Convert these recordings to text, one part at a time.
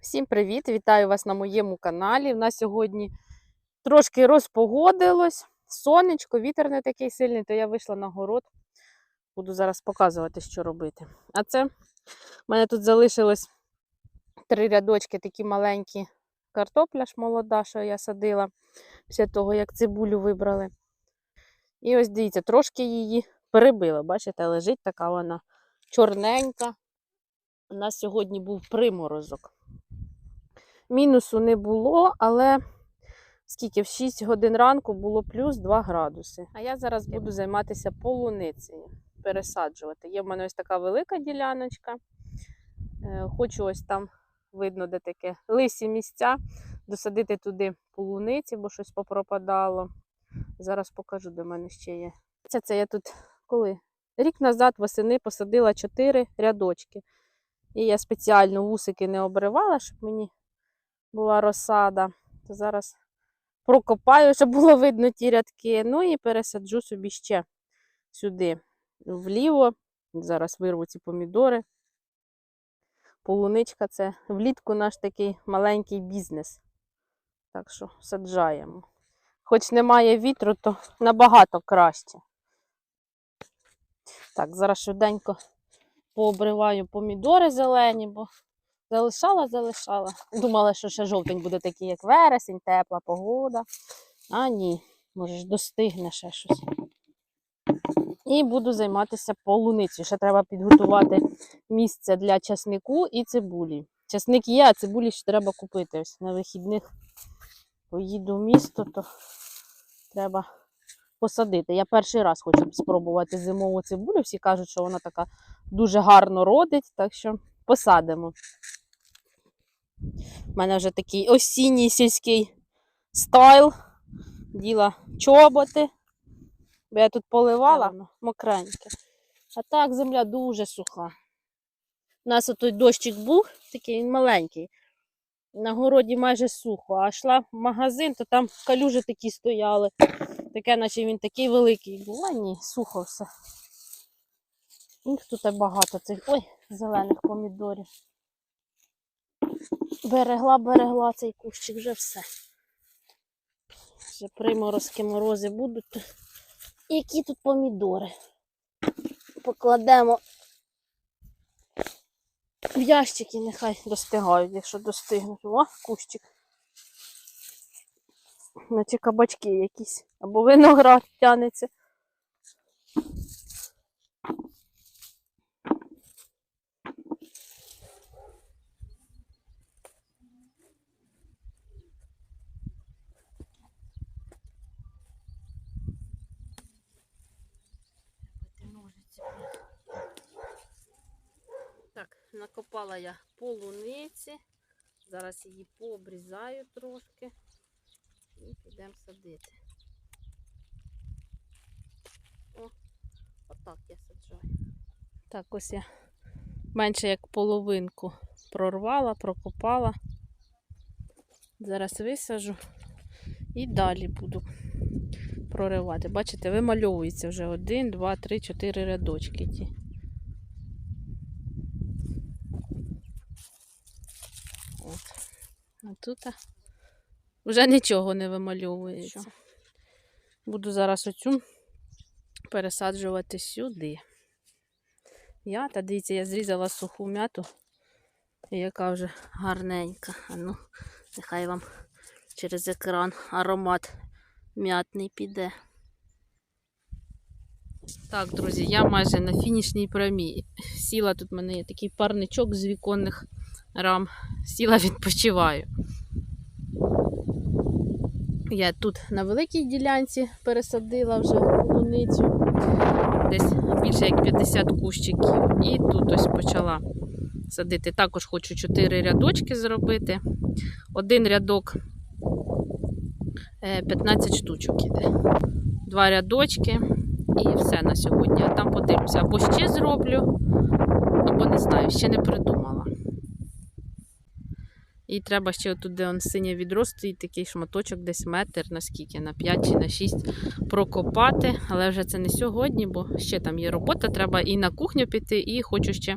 Всім привіт! Вітаю вас на моєму каналі. У нас сьогодні трошки розпогодилось, сонечко, вітер не такий сильний, то я вийшла на город. Буду зараз показувати, що робити. А це в мене тут залишилось три рядочки, такі маленькі картопля ж молода, що я садила після того, як цибулю вибрали. І ось дивіться, трошки її перебила. Бачите, лежить така вона чорненька. У нас сьогодні був приморозок. Мінусу не було, але скільки в 6 годин ранку було плюс 2 градуси. А я зараз буду займатися полуницею, пересаджувати. Є в мене ось така велика діляночка. Е, Хочу ось там, видно, де таке лисі місця, досадити туди полуниці, бо щось попропадало. Зараз покажу, де в мене ще є. Це, це я тут коли? Рік назад восени посадила 4 рядочки. І я спеціально вусики не обривала, щоб мені була розсада. То зараз прокопаю, щоб було видно ті рядки. Ну і пересаджу собі ще сюди, вліво. Зараз вирву ці помідори. Полуничка це влітку наш такий маленький бізнес. Так що саджаємо. Хоч немає вітру, то набагато краще. Так, зараз швиденько пообриваю помідори зелені, бо залишала, залишала. Думала, що ще жовтень буде такий, як вересень, тепла погода. А ні, може достигне ще щось. І буду займатися полуницею. Ще треба підготувати місце для часнику і цибулі. Часник є, а цибулі ще треба купити. Ось на вихідних поїду в місто, то треба посадити. Я перший раз хочу спробувати зимову цибулю. Всі кажуть, що вона така дуже гарно родить, так що посадимо. У мене вже такий осінній сільський стайл. Діла чоботи. Бо я тут поливала, мокреньке. А так земля дуже суха. У нас отой дощик був, такий він маленький. На городі майже сухо, а йшла в магазин, то там калюжі такі стояли. Таке, наче він такий великий був. А ні, сухо все. Їх тут так багато цих ой, зелених помідорів. Берегла, берегла цей кущик, вже все. Вже приморозки морози будуть. Які тут помідори? Покладемо в ящики, нехай достигають, якщо достигнуть. О, кущик. Наче кабачки якісь. Або виноград тянеться. Так, накопала я полуниці. Зараз її пообрізаю трошки і підемо садити. О, отак я саджаю. Так, ось я менше як половинку прорвала, прокопала. Зараз висажу і далі буду проривати. Бачите, вимальовується вже один, два, три, чотири рядочки ті. А тут вже нічого не вимальовується. Буду зараз оцю пересаджувати сюди. Я, та дивіться, я зрізала суху м'яту, яка вже гарненька. А ну, нехай вам через екран аромат м'ятний піде. Так, друзі, я майже на фінішній прямій. Сіла тут в мене є такий парничок з віконних рам. Сіла відпочиваю. Я тут на великій ділянці пересадила вже полуницю. Десь більше як 50 кущиків. І тут ось почала садити. Також хочу 4 рядочки зробити. Один рядок е, 15 штучок іде. Два рядочки і все на сьогодні. А там подивлюся, або ще зроблю, або не знаю, ще не придумала. І треба ще тут, де он синє відро стоїть, такий шматочок, десь метр, наскільки, на 5 чи на 6 прокопати. Але вже це не сьогодні, бо ще там є робота. Треба і на кухню піти, і хочу ще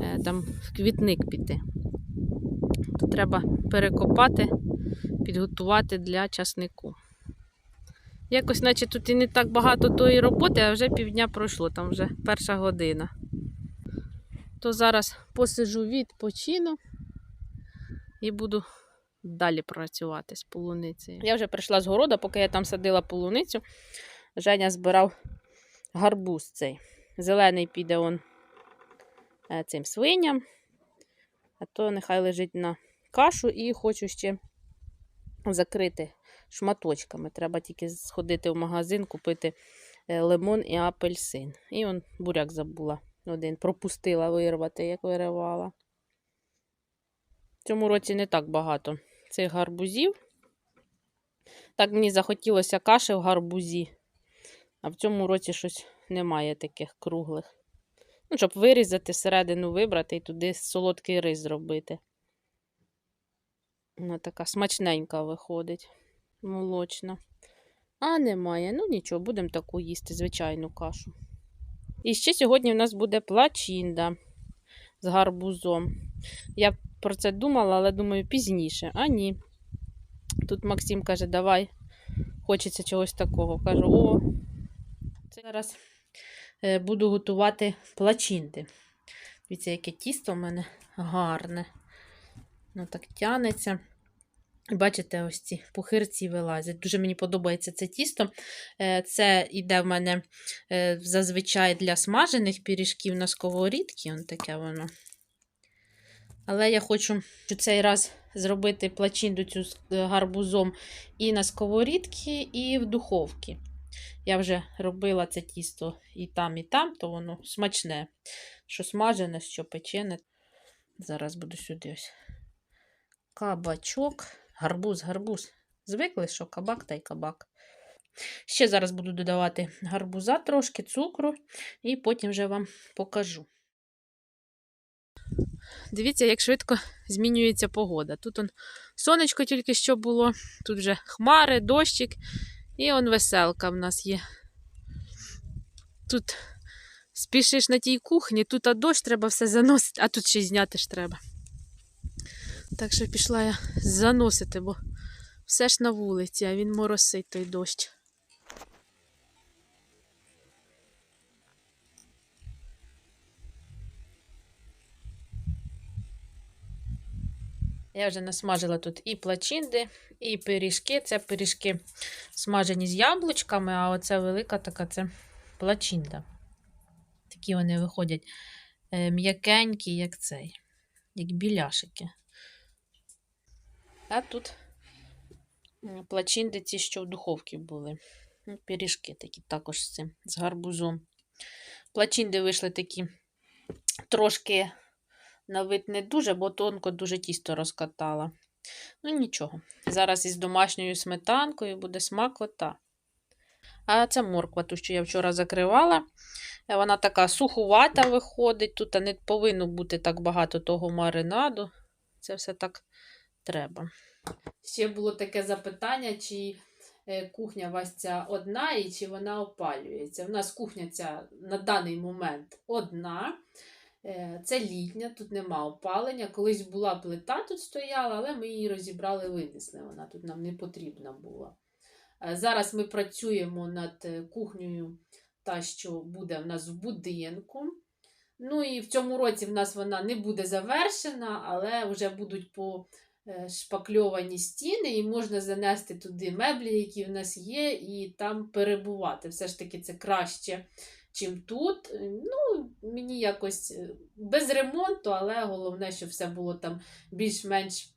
е, там в квітник піти. Тут треба перекопати, підготувати для часнику. Якось, наче тут і не так багато тої роботи, а вже півдня пройшло, там вже перша година. То зараз посижу, відпочину і буду далі працювати з полуницею. Я вже прийшла з города, поки я там садила полуницю. Женя збирав гарбуз цей. Зелений піде он е, цим свиням, а то нехай лежить на кашу і хочу ще закрити шматочками. Треба тільки сходити в магазин, купити е, лимон і апельсин. І он буряк забула один, пропустила вирвати, як виривала. В цьому році не так багато цих гарбузів. Так мені захотілося каші в гарбузі, а в цьому році щось немає таких круглих. Ну, щоб вирізати всередину, вибрати і туди солодкий рис зробити. Вона така смачненька виходить, молочна. А немає. Ну нічого, будемо таку їсти, звичайну кашу. І ще сьогодні в нас буде плачинда з гарбузом. Я про це думала, але думаю, пізніше. А ні. Тут Максим каже, давай, хочеться чогось такого. Кажу, о, зараз е, буду готувати плачинди. Дивіться, яке тісто в мене гарне. Ну так тянеться. Бачите, ось ці пухирці вилазять. Дуже мені подобається це тісто. Е, Це йде в мене е, зазвичай для смажених пиріжків на сковорідці. Он таке воно. Але я хочу цей раз зробити плачинду цю з е, гарбузом і на сковорідці, і в духовці. Я вже робила це тісто і там, і там, то воно смачне. Що смажене, що печене. Зараз буду сюди ось. Кабачок. Гарбуз, гарбуз. Звикли, що кабак та й кабак. Ще зараз буду додавати гарбуза трошки, цукру, і потім вже вам покажу. Дивіться, як швидко змінюється погода. Тут он сонечко тільки що було, тут вже хмари, дощик, і он веселка в нас є. Тут спішиш на тій кухні, тут а дощ треба все заносити, а тут ще зняти ж треба. Так що пішла я заносити, бо все ж на вулиці, а він моросить той дощ. Я вже насмажила тут і плачинди, і пиріжки. Це пиріжки смажені з яблучками, а оця велика така це плачинда. Такі вони виходять е, м'якенькі, як цей, як біляшики. А тут м, плачинди ці, що в духовці були. Ну, Пиріжки такі також з цим, з гарбузом. Плачинди вийшли такі трошки на вид не дуже, бо тонко дуже тісто розкатала. Ну, нічого. Зараз із домашньою сметанкою буде смакота. А це морква, ту, що я вчора закривала. Е, Вона така сухувата виходить. Тут не повинно бути так багато того маринаду. Це все так треба. Ще було таке запитання, чи е, кухня у вас ця одна і чи вона опалюється. У нас кухня ця на даний момент одна. Е, Це літня, тут нема опалення. Колись була плита, тут стояла, але ми її розібрали, винесли. Вона тут нам не потрібна була. Е, Зараз ми працюємо над е, кухнею, та, що буде в нас в будинку. Ну і в цьому році в нас вона не буде завершена, але вже будуть по е, шпакльовані стіни, і можна занести туди меблі, які в нас є, і там перебувати. Все ж таки це краще, чим тут. Е, Ну, мені якось е, без ремонту, але головне, щоб все було там більш-менш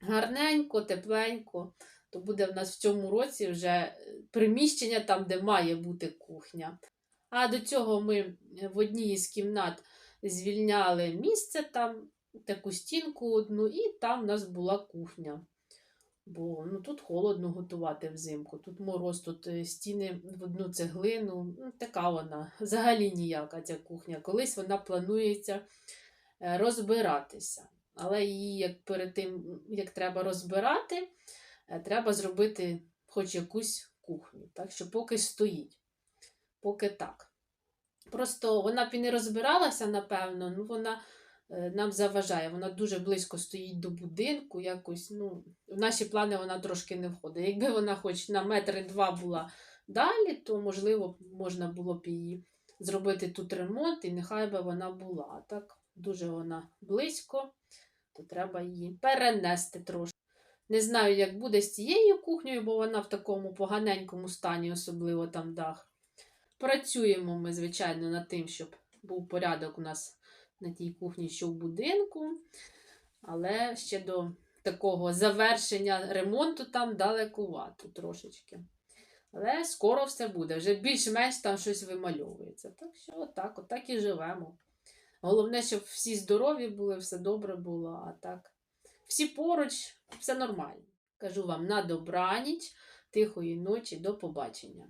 гарненько, тепленько. То буде в нас в цьому році вже е, приміщення там, де має бути кухня. А до цього ми в одній із кімнат звільняли місце там, таку стінку одну, і там в нас була кухня. Бо ну, тут холодно готувати взимку, тут мороз, тут е, стіни в одну цеглину. Ну, така вона взагалі ніяка ця кухня. Колись вона планується е, розбиратися. Але її як перед тим, як треба розбирати, е, треба зробити хоч якусь кухню. Так що поки стоїть, поки так. Просто вона б і не розбиралася, напевно, ну вона нам заважає. Вона дуже близько стоїть до будинку. Якось, ну, в наші плани вона трошки не входить. Якби вона хоч на метри два була далі, то можливо можна було б її зробити тут ремонт, і нехай би вона була. Так дуже вона близько, то треба її перенести трошки. Не знаю, як буде з цією кухнею, бо вона в такому поганенькому стані, особливо там дах. Працюємо ми, звичайно, над тим, щоб був порядок у нас на тій кухні, що в будинку. Але ще до такого завершення ремонту там далекувато трошечки. Але скоро все буде. Вже більш-менш там щось вимальовується. Так що отак, отак і живемо. Головне, щоб всі здорові були, все добре було, а так. Всі поруч, все нормально. Кажу вам на добраніч, тихої ночі, до побачення.